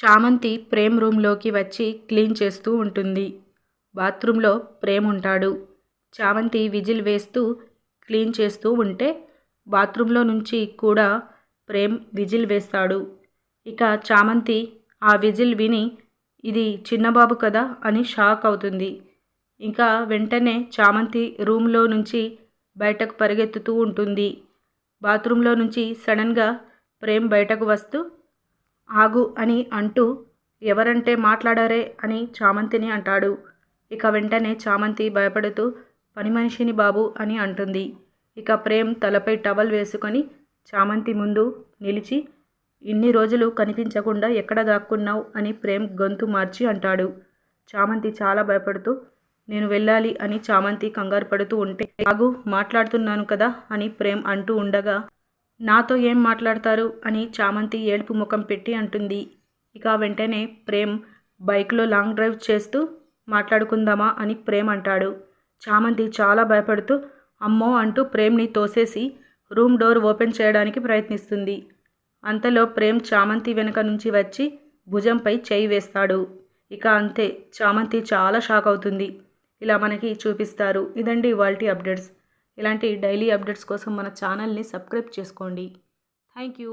చామంతి ప్రేమ్ రూమ్లోకి వచ్చి క్లీన్ చేస్తూ ఉంటుంది. బాత్రూంలో ప్రేమ్ ఉంటాడు. చామంతి విజిల్ వేస్తూ క్లీన్ చేస్తూ ఉంటే బాత్రూంలో నుంచి కూడా ప్రేమ్ విజిల్ వేస్తాడు. ఇక చామంతి ఆ విజిల్ విని ఇది చిన్నబాబు కదా అని షాక్ అవుతుంది. ఇంకా వెంటనే చామంతి రూమ్లో నుంచి బయటకు పరిగెత్తుతూ ఉంటుంది. బాత్రూంలో నుంచి సడన్గా ప్రేమ్ బయటకు వస్తూ ఆగు అని అంటూ ఎవరంటే మాట్లాడారే అని చామంతిని అంటాడు. ఇక వెంటనే చామంతి భయపడుతూ పని మనిషిని బాబు అని అంటుంది. ఇక ప్రేమ్ తలపై టవల్ వేసుకొని చామంతి ముందు నిలిచి ఇన్ని రోజులు కనిపించకుండా ఎక్కడ దాక్కున్నావు అని ప్రేమ్ గొంతు మార్చి అంటాడు. చామంతి చాలా భయపడుతూ నేను వెళ్ళాలి అని చామంతి కంగారు పడుతూ ఉంటే ఆగు మాట్లాడుతున్నాను కదా అని ప్రేమ్ అంటూ ఉండగా నాతో ఏం మాట్లాడతారు? అని చామంతి ఏడుపు ముఖం పెట్టి అంటుంది. ఇక వెంటనే ప్రేమ్ బైక్లో లాంగ్ డ్రైవ్ చేస్తూ మాట్లాడుకుందామా? అని ప్రేమ్ అంటాడు. చామంతి చాలా భయపడుతూ అమ్మో అంటూ ప్రేమ్ని తోసేసి రూమ్ డోర్ ఓపెన్ చేయడానికి ప్రయత్నిస్తుంది. అంతలో ప్రేమ్ చామంతి వెనుక నుంచి వచ్చి భుజంపై చేయి వేస్తాడు. ఇక అంతే చామంతి చాలా షాక్ అవుతుంది. ఇలా మనకి చూపిస్తారు. ఇదండి ఇవాల్టి అప్డేట్స్. ఇలాంటి డైలీ అప్డేట్స్ కోసం మన ఛానల్ని సబ్స్క్రైబ్ చేసుకోండి. Thank you.